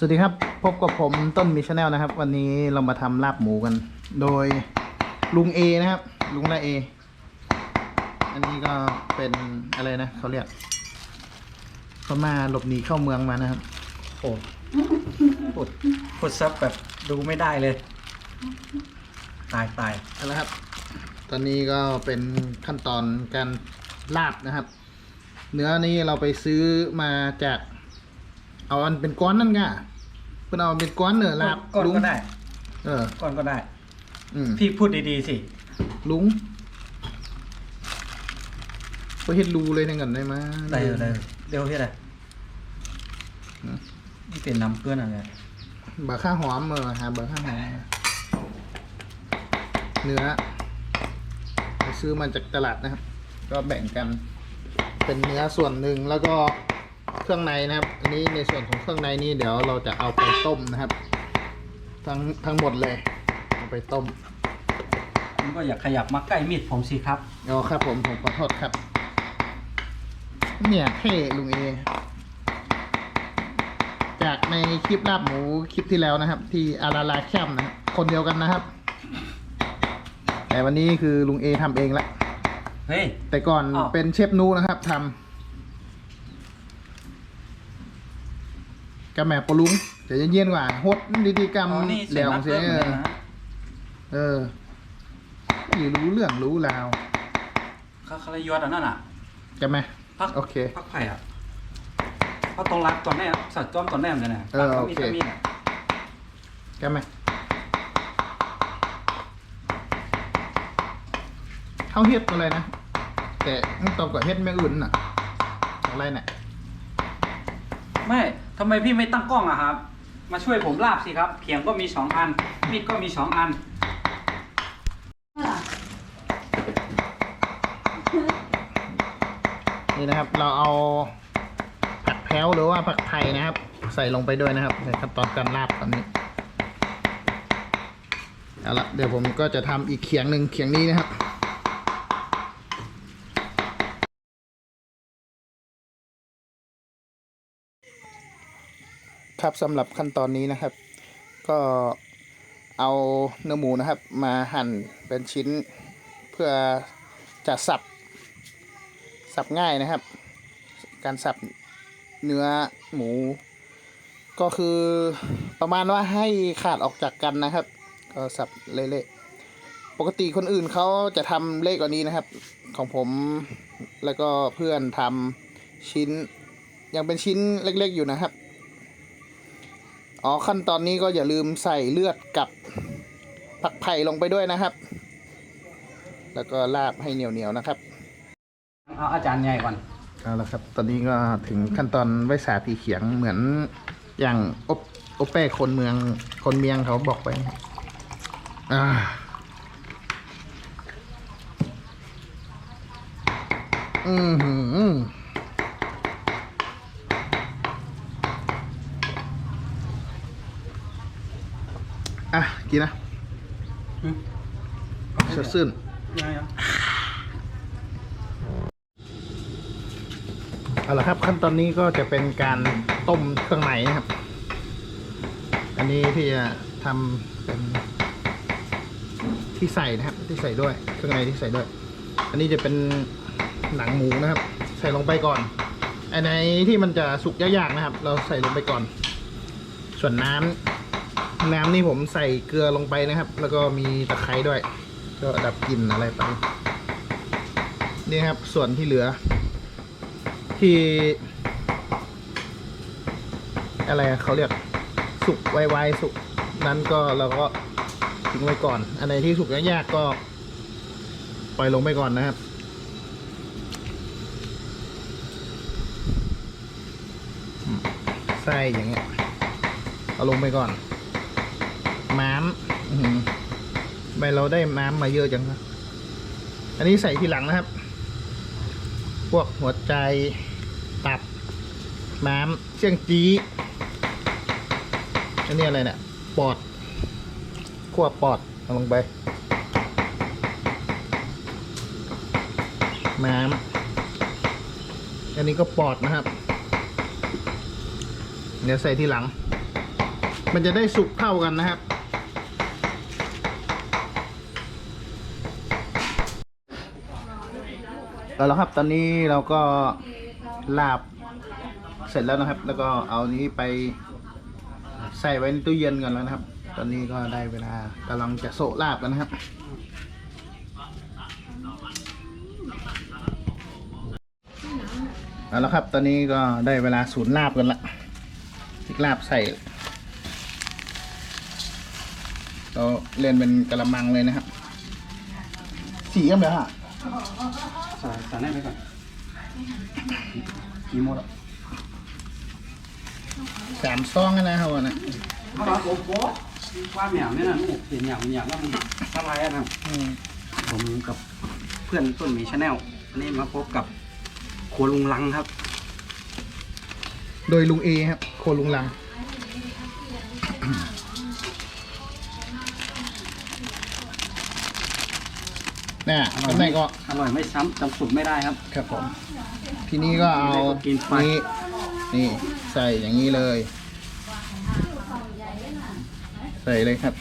สวัสดีครับ พบกับผมต้นมิชแนลนะครับ วันนี้เรามาทำลาบหมูกัน โดยลุงเอนะครับ ลุงละเอ อันนี้ก็เป็นอะไรนะเขาเรียกเขามาหลบหนีเข้าเมืองมานะครับโอ้พูดพูดซับแบบดูไม่ได้เลย ตายตายเอาละครับ ตอนนี้ก็เป็นขั้นตอนการลาบนะครับ เนื้อนี้เราไปซื้อมาจาก เอาอันเป็นก้อนนั่นก่ะเพื่อนเอาเป็นก้อนเนื้อลาบก่อนลุงก็ได้ เออก่อนก็ได้ อืมพี่พูดดีๆสิ ลุงก็เห็นรูเลยทั้งกันได้ไหมยได้เลยได้เดี๋ยวพี่อะไรอืมนี่เป็นน้ำเกลืออะไรบะข้าหอมเออหาบะข้าหอมเนื้อไปซื้อมาจากตลาดนะครับ ก็แบ่งกันเป็นเนื้อส่วนหนึ่งแล้วก็ เครื่องในนะครับ อันนี้ในส่วนของเครื่องในนี้เดี๋ยวเราจะเอาไปต้มนะครับ ทั้งทั้งหมดเลย เอาไปต้มมันก็อยากขยับมาใกล้มีดผมสิครับอ๋อครับผมผมขอโทษครับ เนี่ยเท่ลุงเอจากในคลิปลาบหมูคลิปที่แล้วนะครับ ที่อาราลาแคมนะครับคนเดียวกันนะครับ แต่วันนี้คือลุงเอทำเองละเฮ้ยแต่ก่อนอ้าว เป็นเชฟนูนะครับทำ กระแม่ปลุงเดี๋ยวเย็นๆกว่าฮดดีๆกรรมอ๋อนี่แหลวนักเสียเริ่มเอเลยอนะเอออยู่รู้เรื่องรู้ราวเขาเขาเลยยอดอันนั้นอะกระแม่พักโอเคพักไผ่อะพักตรงรักตอนแรกสัตว์จ้อมตอนแรกเหมือนกันนะเออรักโอมีเคดมีดอะกระแม่เข้าเฮ็ดอะไรนะแต่ตอนก่อนเฮ็ดไม่อื่นน่ะอะไรเนี่ยไม่ ทำไมพี่ไม่ตั้งกล้องอะครับ มาช่วยผมลาบสิครับเขียงก็มีสองอัน มีดก็มีสองอัน นี่นะครับ เราเอาผักแพ้วหรือว่าผักไทยนะครับ ใส่ลงไปด้วยนะครับในขั้นตอนการลาบตอนนี้เอาละเดี๋ยวผมก็จะทำอีกเขียงหนึ่งเขียงนี้นะครับ ครับสำหรับขั้นตอนนี้นะครับ ก็เอาเนื้อหมูนะครับ มาหั่นเป็นชิ้นเพื่อจะสับ สับง่ายนะครับ การสับเนื้อหมู ก็คือประมาณว่าให้ขาดออกจากกันนะครับ ก็สับเละๆปกติคนอื่นเขาจะทำเละกว่านี้นะครับ ของผมแล้วก็เพื่อนทำชิ้นยังเป็นชิ้นเล็กๆอยู่นะครับ อ๋อขั้นตอนนี้ก็อย่าลืมใส่เลือดกับผักไผ่ลงไปด้วยนะครับ แล้วก็ลาบให้เหนียวๆนะครับ เอาอาจารย์ใหญ่ก่อนเอาละครับ ตอนนี้ก็ถึงขั้นตอนไว้สาผีเขียงเหมือนอย่างอบอบแป้คนเมืองคนเมียงเขาบอกไปนะครับอ่าอือ ออะ กินนะอืมสดชื่นยังไงอะเอาละครับขั้นตอนนี้ก็จะเป็นการต้มเครื่องในนะครับ อันนี้ที่จะทำเป็นที่ใส่นะครับ ที่ใส่ด้วยเครื่องในที่ใส่ด้วย อันนี้จะเป็นหนังหมูนะครับ ใส่ลงไปก่อน อันไหนที่มันจะสุกยากๆนะครับ เราใส่ลงไปก่อน ส่วนน้ำ น้ำนี่ผมใส่เกลือลงไปนะครับ แล้วก็มีตะไคร้ด้วย ก็ดับกลิ่นอะไรไปนี่ครับส่วนที่เหลือ ที่ อะไรเขาเรียกสุกไวๆสุกนั้นก็เราก็ทิ้งไว้ก่อน อันไหนที่สุกยากๆก็ ปล่อยลงไปก่อนนะครับอืมไส้อย่างเงี้ยเอาลงไปก่อน ม้ามอื้อหือทำไมเราได้ม้ามมาเยอะจังครับ อันนี้ใส่ทีหลังนะครับ พวกหัวใจตับ ม้ามเสี่ยงจีอันนี้อะไรเนี่ยปอดขั้วปอดเอาลงไป ม้าม อันนี้ก็ปอดนะครับ เดี๋ยวใส่ทีหลัง มันจะได้สุกเท่ากันนะครับ เอาละครับตอนนี้เราก็ลาบเสร็จแล้วนะครับ แล้วก็เอานี้ไปใส่ไว้ในตู้เย็นกันแล้วนะครับ ตอนนี้ก็ได้เวลากำลังจะโซะลาบกันนะครับเอาละครับ ตอนนี้ก็ได้เวลาศูนย์ลาบกันละพริกลาบใส่เราเล่นเป็นกระมังเลยนะครับสีกันแบบฮะ ใส่ใส่ได้ไปก่อนกี่โมดอะสามซองนะครับวันนะเอาละโอ้โหว่าเหมียวเนี่ยนะลูกเห็นอย่างอย่างว่ามันอะไรอะนะอืมผมกับเพื่อนต้นหมีชาแนลอันนี้มาพบกับครัวลุงลังครับ โดยลุงเอครับโคลุงลัง น่ะข้างในก็อร่อยไม่ซ้ำจำสูตรไม่ได้ครับ ครับผม ทีนี้ก็เอากินไป นี้นี่ใส่อย่างนี้เลย ใส่เลยครับ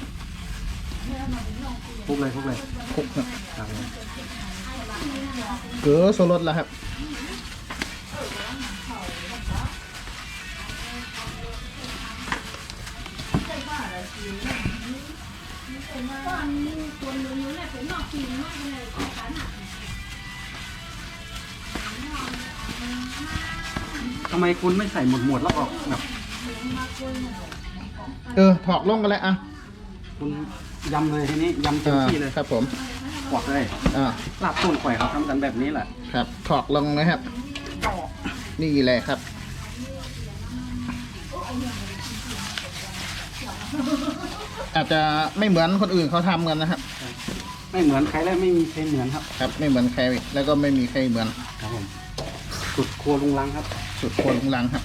คลุกเลยคลุกเลยคลุกครับครับเกลือโซรสแล้วครับ ทำไมคุณไม่ใส่หมดหมดๆแล้วออกแบบเออถอกลงกันแล้วอะคุณยำเลยทีนี้ยำเต็มที่เลยอ่าครับผมกวักเลยอ่าลาบต้นข่อยเขาทำกันแบบนี้แหละครับถอกลงนะครับนี่แหละครับ อาจจะไม่เหมือนคนอื่นเขาทำกันนะครับ ไม่เหมือนใครและไม่มีใครเหมือนครับครับ ไม่เหมือนใครแล้วก็ไม่มีใครเหมือนครับผมสุดครัวลุงลังครับ สุดโคนลุงลังครับ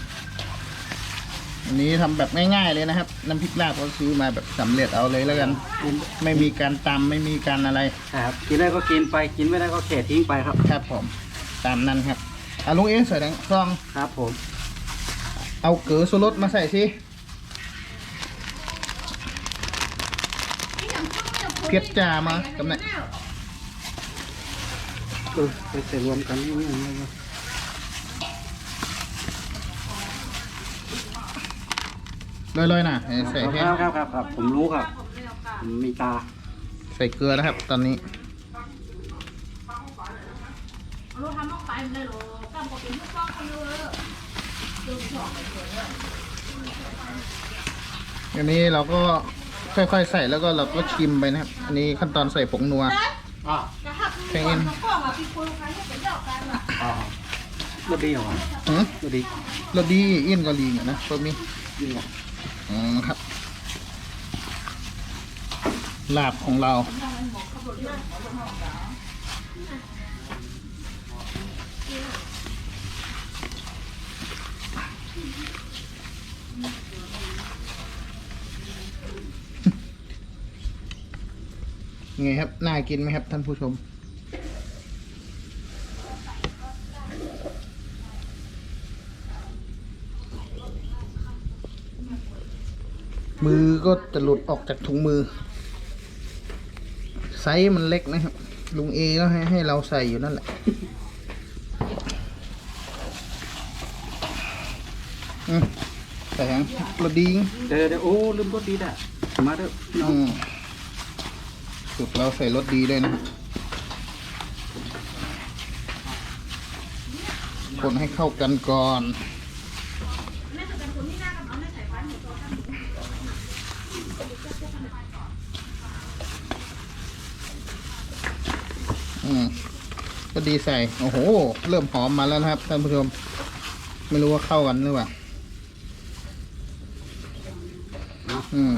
อันนี้ทำแบบง่ายๆเลยนะครับ น้ำพริกลาบก็ซื้อมาแบบสำเร็จเอาเลยแล้วกัน ไม่มีการตำไม่มีการอะไรใช่ครับกินได้ก็กินไปกินไม่ได้ก็เขทิ้งไปครับ ครับผมตามนั้นครับอาลุงเองใส่แดงซองครับผม เอาเกลือโซรสมาใส่สิ เพียรจ่ามากำเนิดเออไปใส่รวมกันนี่นี่นี่ลอยๆนะใส่คแค่รับครับครับครับผมรู้ครับผมมีตา ใส่เกลือนะครับ ตอนนี้เราทำออกไปเลยหรอกำกับเป็นลูกกล้องกันเลยอันนี้เราก็ ค่อยๆใส่แล้วก็เราก็ชิมไปนะครับ อันนี้ขั้นตอนใส่ผงนัว อ่าจะหักก่อนกับกล้องอะพี่คนใครให้เป็นเดียวกันอะอ่าบดีเหรอหืมบดีรสดีอินเกาหลีเนี่ยนะตัวนี้ดีเหรออืมครับ ลาบของเรา ไงครับ น่ากินไหมครับท่านผู้ชม มือก็จะหลุดออกจากถุงมือ ไซส์มันเล็กนะครับ ลุงเอก็ให้ให้เราใส่อยู่นั่นแหละอืมใส่ยังรสดีงเดี๋ยวเดี๋ยวโอ้ลืมรสดีด่ะมาเด้อพี่น้องอืม สุดเราใส่รสดีด้วยนะคนให้เข้ากันก่อนอืมก็ดีใส่ โอ้โห เริ่มหอมมาแล้วนะครับท่านผู้ชม ไม่รู้ว่าเข้ากันหรือเปล่าอืม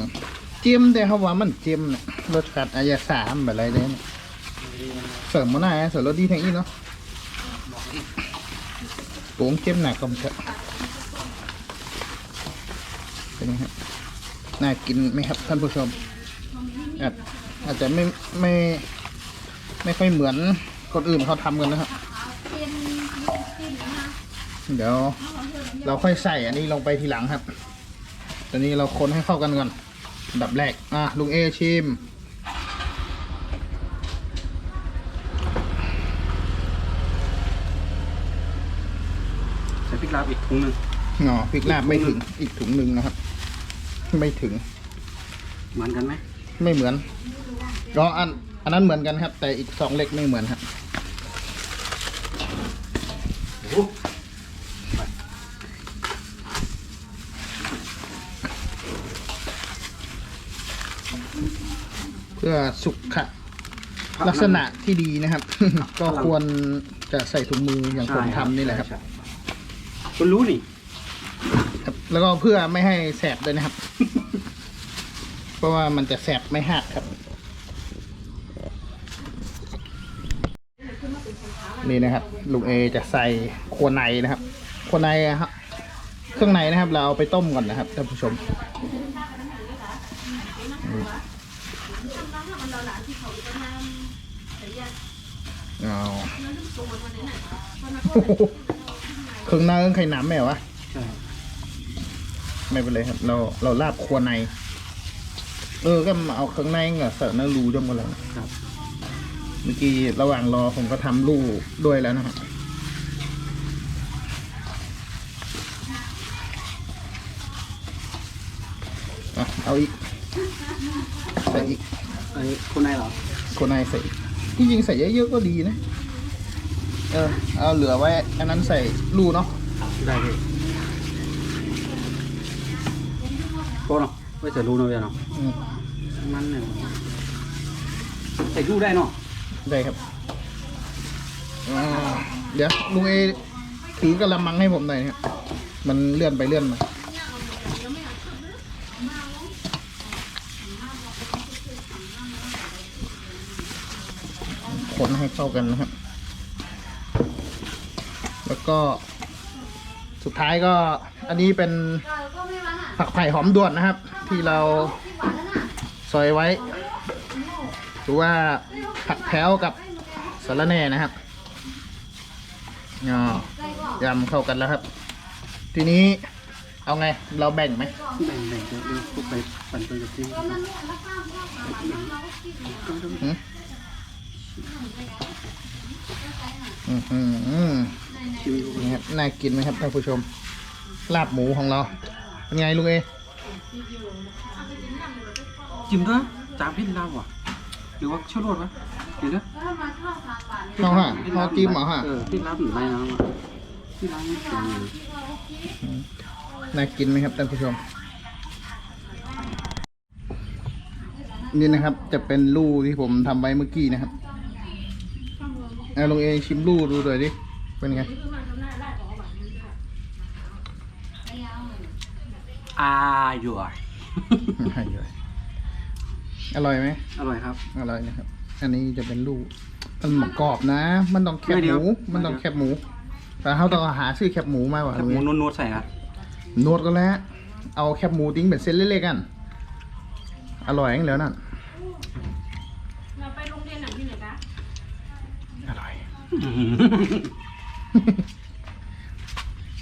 เจียมแต่เขาว่ามันเจียมเนี่ย รสชาติอายาสามแบบไรเลยเนี่ยเสริมมาหน่อยเสริมรสดีแทงอีเนาะโป่งเจียมหนักกว่าเถอะเป็นไงครับน่ากินไหมครับท่านผู้ชม อาจอาจจะไม่ไม่ ไม่ค่อยเหมือนคนอื่นเขาทำกันนะครับ เดี๋ยว เราค่อยใส่อันนี้ลงไปทีหลังครับ ตอนนี้เราคนให้เข้ากันก่อนอันดับแรก อะลุงเอชิม ใส่พริก ลาบอีกถุงหนึงอ๋อพริกลาบไม่ถึงอีกถุงหนึ่งนะครับ ไม่ถึง เหมือนกันไหมไม่เหมือนก็อันอันนั้นเหมือนกันครับ แต่อีกสองเล็กไม่เหมือนครับโอ้โหเพื่อสุขลักษณะที่ดีนะครับ ก็ควรจะใส่ถุงมืออย่างผมทำนี่แหละครับ ใช่ คุณรู้นี่ครับแล้วก็เพื่อไม่ให้แสบด้วยนะครับ เพราะว่ามันจะแสบไม่หักครับ นี่นะครับลุงเอจะใส่ครัวในนะครับครัวในอะครับเครื่องในนะครับ เราเอาไปต้มก่อนนะครับท่านผู้ชมเอา เครื่องในเครื่องไข่หนามไหมวะใช่ ไม่เป็นไรครับ เราเราลาบครัวใน เออก็มาเอาเครื่องในกับเสิร์ฟน้ำรูจมกันแล้วครับ เมื่อกี้ระหว่างรอผมก็ทำรูด้วยแล้วนะครับอะเอาอีกใส่อีกไอ้คนไหนเหรอคนในใส่อีกที่จริงใส่เยอะๆก็ดีนะ เออเอาเหลือไว้ อันนั้นใส่รูเนาะได้เลยโป้เนาะไม่ใส่รู้เนาะเวียเนาะอืมมันเนี่ยใส่รู้ได้เนาะได้ครับอ่าเดี๋ยวลุงเอถือกระมังให้ผมหน่อยนะครับมันเลื่อนไปเลื่อนมาคนให้เข้ากันนะครับ แล้วก็ สุดท้ายก็อันนี้เป็นผักไผ่หอมด่วนนะครับ ที่เราซอยไว้ หรือว่าผักแพ้วกับสาระแน่นะครับอ๋อยำเข้ากันแล้วครับ ทีนี้เอาไง เราแบ่งไหมแบ่งแบ่งจะดูพวกไปปั่นตัวกับที่อืมอืม นี่ครับน่ากินไหมครับท่านผู้ชม ลาบหมูของเรา เป็นไงลุงเอ จิ้มด้วยจางพริกลาบว่ะหรือว่าชั่วโรดวะเดี๋ยวนะเขาฮะเขาจิ้มเหรอฮะ เออพริกลาบหรือไม่นะวะพริกลาบไม่เค็มเลยน่ากินไหมครับท่านผู้ชม นี่นะครับจะเป็นลู่ที่ผมทำไว้เมื่อกี้นะครับเอาลงเองชิมลู่ดูหน่อยดิ เป็นไงอ่าอยู่อะให้เลยอร่อยไหมอร่อยครับ อร่อยนะครับ อันนี้จะเป็นลูกมันหมกรอบนะ มันต้องแคบไม่หเดี๋ยวมู มันต้องแคบหมู แต่เขาต้องหาซื้อแคบหมูมาว่ะแคบหมูนวดๆใส่ครับนวดก็แล้ว เอาแคบหมูติ้งเป็นเส้นเล็กๆกัน อร่อยอย่างแล้วนั่นเราไปโรงเรียนหนังที่ไหนคะอร่อย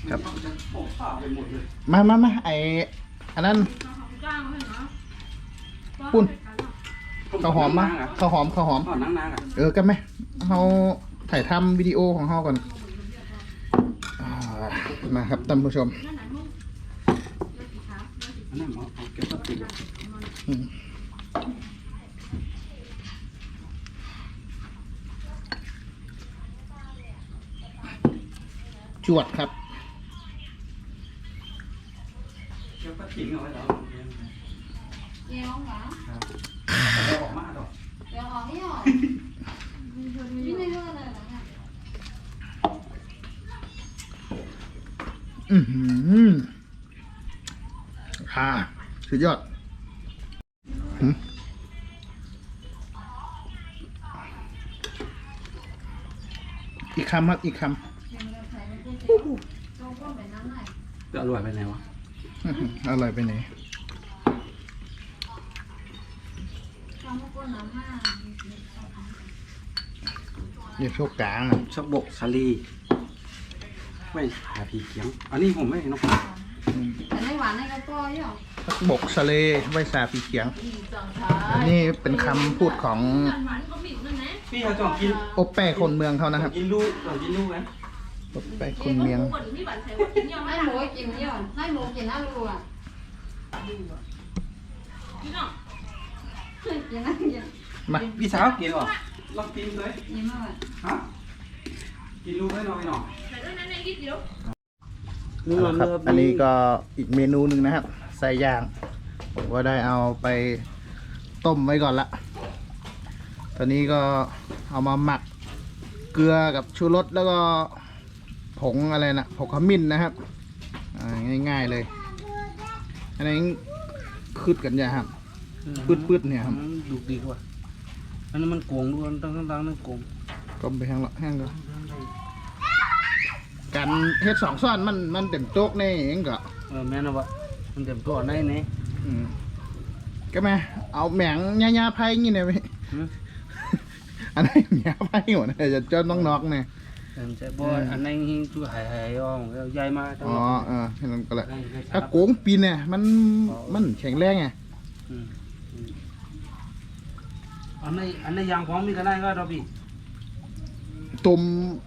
ครับ มามามาไออันนั้นจ้างให้เนาะปุ้น ข้าวหอมมาข้าวหอมข้าวหอม ก่อนนั่งนานอะเออกันไหมเขาถ่ายทำวิดีโอของเขาก่อนอ่ามาครับท่านผู้ชม อันนั้นเอาเอาเก็บพลาสติกอะอืม วดครับเก็บพลาสติกเอาไว้แล้วเดี๋ยวเหรอเอาออกมาดอกเดี๋ยวออกไม่ออกไม่ได้เรื่องเลยเหรอเนี่ยอือหือค่ะสุดยอดหืมอีกคำครับอีกค จะอร่อยไปไหนวะำอื้อหืออร่อยไปไหนเดี๋ยวโชคกลางอะชอบบกสาลีไม่หาผีเขียง อันนี้ผมไม่เห็นเนาะอืมแต่ในหวานในกระป๋อยี่หรอผักบกสะเลใบสาปีเขียง อันนี้เป็นคำพูดของหวานก็บิดนั่นนะพี่เขาจองกิน โอแป้คนเมืองเขานะครับ กินลูกจองกินลูกไห มโอแป้คนเมืองคนที่บันใส่ว่ากินยังไม่ให้ได้หมูกินเยอะให้หมูกินน่ารู้อะพี่น้องกินน่ากินมาพี่สาวกินหรอลองกินเลยกินมากฮะกินลูกให้หน่อยหน่อยใส่ด้วยนั่นในยิบเดียวเอาละครับ อันนี้ก็อีกเมนูหนึ่งนะครับ ใส่ย่าง ผมก็ได้เอาไปต้มไว้ก่อนละ ตอนนี้ก็เอามาหมักเกลือกับชูรสแล้วก็ ผงอะไรนะผงขมิ้นนะครับอ่าง่ายๆเลย อันนี้คืดกันยาครับปืดๆเนี่ยครับดูดีกว่าอันนั้นมันโกงด้วยตั้งตั้งตั้งนั่นโกงต้มไปข้างละแห้งก็การเฮ็ดสองซ้อนมันมันเต็มโจ๊กแน่เองก็เออแม่นะวะมันเต็มตัวในนี่อืมก็แม่เอาแหมงยาๆไผ่งี้เนี่ยไหมหืออันนี้นยาไผ่หมดเลยจะเจ้าน้องนอกเนี่ย เต็มใจบ่อันนั้นหิ้งช่วยหายหายอ่องแล้วใหญ่มากจังอ๋อหวะเออแค่นั้นก็แหละให้ให้ถ้าชับโกงปีนเนี่ยมันมันแข็งแรงไงอืมอืมอันนี้อันนี้ยางของมีกันได้ก็เราพี่ต้ม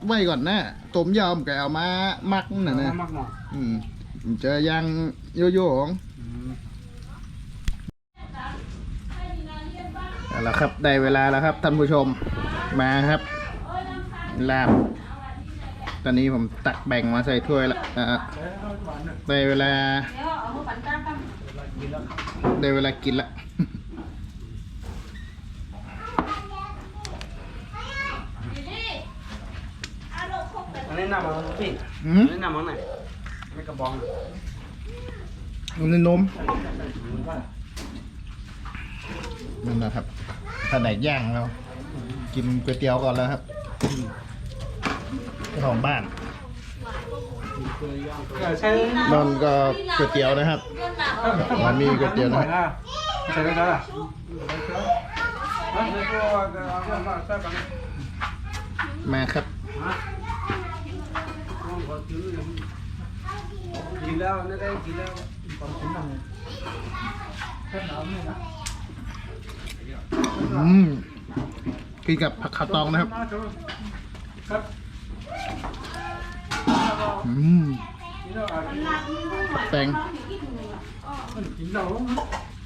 ไว้ก่อนนะต้มยอมก็เอามามักน่ะนะเอามากหน่อยอืมมันจะย่างโยโย่ของอืมเอาละครับได้เวลาแล้วครับท่านผู้ชมมาครับลาบ ตอนนี้ผมตักแบ่งมาใส่ถ้วยแล้วอะได้เวลาเดี๋ยวเอาหัวปันก้ามกันได้เวลากินละอันนี้น้ำมันพี่อือัมนนี้น้ำมันไหนไม่กระบองนมในนมนั่นนะครับถ้าไหนย่างเรากินก๋วยเตี๋ยวก่อนแล้วครับ เจ้าของบ้านใช่นอนก็ก๋วยเตี๋ยวนะครับ มันมีก๋วยเตี๋ยวนะครับใช่ได้แล้วล่ะฮะเดี๋ยวก็เอาเรื่องมาใส่กันมาครับ กินแล้วนี่ได้กินแล้วอืมกินกับผักขาวตองนะครับ ครับ อืมกินแล้วอะแตงกินแล้ว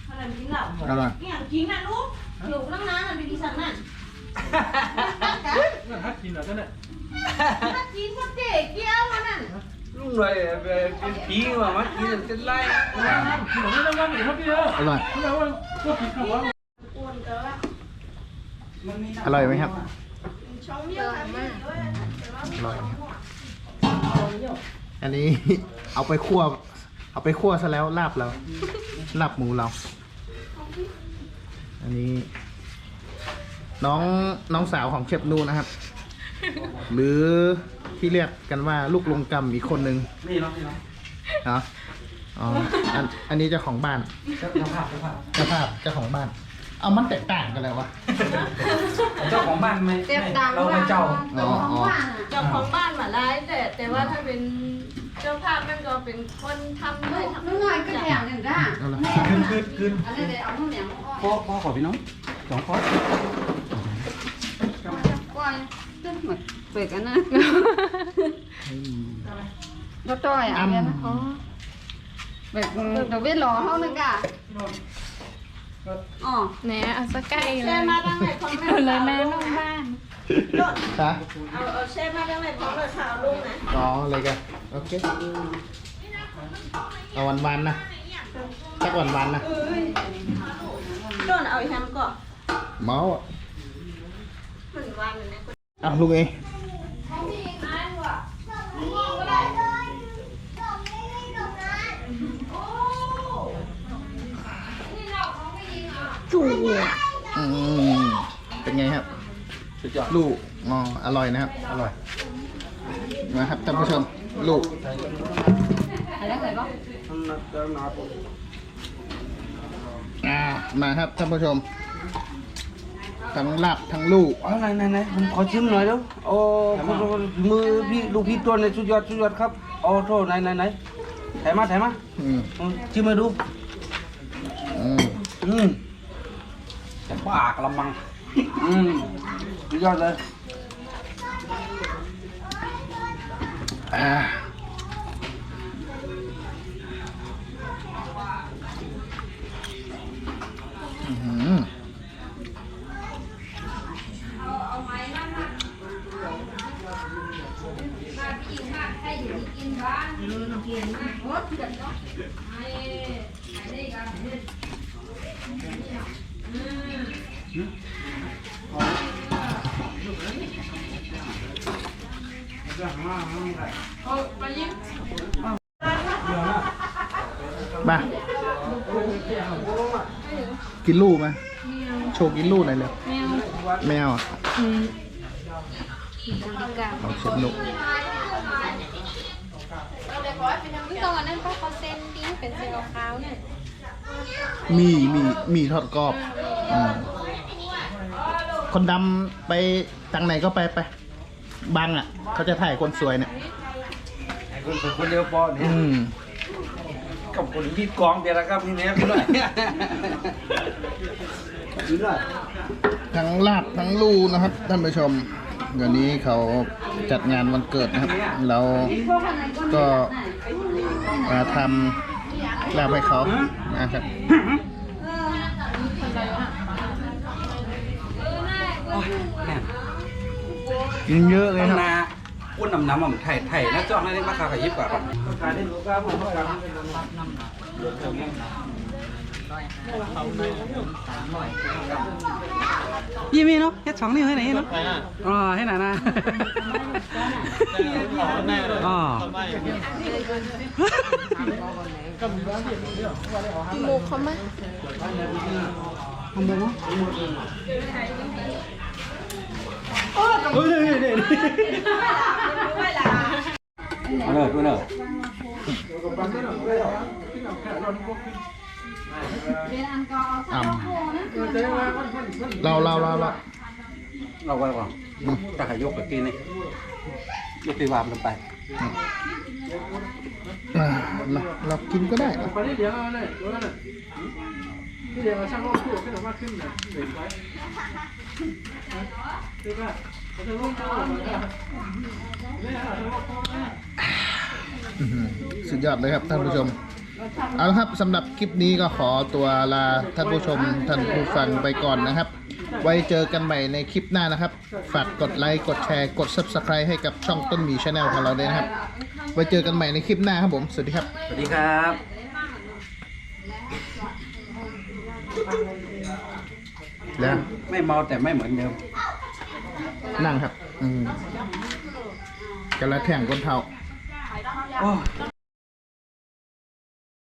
อะไรกินเหล้าอร่อยเนี่ยกินนะลูกอยู่นั่งนานน่ะไปดีสันนั่นฮัทกินแล้วเนี่ยกินก็เจ๊เกี้ยวมันนั่นลุงเลยเป็นผีว่ามันกินจะไล่กินแล้วไม่ต้องกันอีกครับพี่เด้ออร่อยไม่ต้องว่าพวกกินข้าวว่าอ้วนก็ว่าอร่อยไหมครับช่องเยอะมากอร่อยครับ อันนี้ เอาไปคั่ว เอาไปคั่วซะแล้วลาบเราลาบหมูเรา อันนี้ น้องน้องสาวของเชฟนูนะครับ หรือที่เรียกกันว่าลูกลงกำอีกคนนึงนี่เนาะนี่เนาะเนาะอ๋ออันอันนี้เจ้าของบ้าน เจ้าภาพเจ้าภาพเจ้าภาพเจ้าของบ้าน เอามันแตกต่างกันเลยวะ เจ้าของบ้านไม่เจ็บดังเราเป็นเจ้าอ๋ออ๋อเจ้าของบ้านมาร้ายแต่แต่ว่าถ้าเป็นเจ้าภาพมันก็เป็นคนทำด้วยทำนุ่งหน่อยก็แถมหนึ่งได้เอาละขึ้นขึ้นขึ้นอันนี้เดี๋ยวเอาข้าวเหนียวพ่อพ่อขอพี่น้องสองพ่อก้อยตึ้งหมดเปิดกันนะรถต้อยอะเนี่ยนะอ๋อเปิดเดี๋ยวเวทรอห้องนึงอะ อ๋อแหนเอาสกใกล้เลแช่ยมาตั้งแต่ของแม่เอาเลยแม่น้องบ้าน ฮะเอาเอาแช่มาตั้งแต่ของเลยค่ะเอาลูกนะอ๋ออะไรกันโอเคเอาวันวันๆนะสักวันวันๆนะโดนเอาอีกแฮมก่อนเมาอะหนึ่งวันนะอะลูกเอง อืมเป็นไงครับสุดยอดลูกอ๋ออร่อยนะครับอร่อยนะครับท่านผู้ชมลูกอะไรใส่บ้างนัดนัดอ่ามาครับท่านผู้ชม ทั้งลาบทั้งลูกอ๋อไหนไหนไหนผมขอชิมหน่อยเด้อโอ้คุณมือพี่ลูกพี่ตัวในสุดยอดสุดยอดครับโอ้โทษไหนไหนไหนถ่ายมาถ่ายมาอืมอืมชิมมาดูอืม จะบ้ากระมัง อืมสุดยอดเลยอ่าอื้อหือ กินลูกไหมโชว์กินลูกหน่อยเร็วแมวอะเอาเช็ดลูกตอนนั้นก็เขาเส้นดิ้งเป็นเซลล์ขาวเนี่ยมีมีมีทอดกรอบอืมคนดำไปทางไหนก็ไปไปบังอะ เขาจะถ่ายคนสวยเนี่ยไอ้คนสวยคนเดียวพอเนี่ย อืม กับคนที่กองเดียวแล้วครับพี่เนี้ยพี่หน่อยพี่หน่อยทั้งลาบทั้งลูนะครับท่านผู้ชมเดี๋ยวนี้เขาจัดงานวันเกิดนะครับ เราก็มาทำลาบให้เขานะครับแม่กินเยอะเลยต้องครับ นาอ้นน้ำน้ำอะไถ่ไถ่นะจ้องนั่นราคาขยิบกว่าป่ะขายได้รู้ก็ผมก็รับยี่มีเนาะแค่สองนิ้วให้ไหนเนาะอ๋อให้ไหนนะอ๋อหมูเขามามาเลยมาเลยอ่ำเราเราเราเราเราไว้ก่อนจะขยกไปกินนี่ยกตีวามลงไปเราเรากินก็ได้ ที่เดียวเลยที่เดียวช่างโลกคู่ขึ้นมาขึ้นเลยเด็กไว้คือว่าจะลงโลกอื้อหือสุดยอดเลยครับท่านผู้ชม เอาละครับสำหรับคลิปนี้ก็ขอตัวลาท่านผู้ชมท่านผู้ฟังไปก่อนนะครับ ไว้เจอกันใหม่ในคลิปหน้านะครับ ฝากกดไลค์กดแชร์กด subscribe ให้กับช่องต้นหมีชาแนลของเราด้วยนะครับ ไว้เจอกันใหม่ในคลิปหน้าครับผม สวัสดีครับ สวัสดีครับ แล้วไม่เมาแต่ไม่เหมือนเดิมนั่งครับ อืมกันละแท่งก้นเท้า โอ้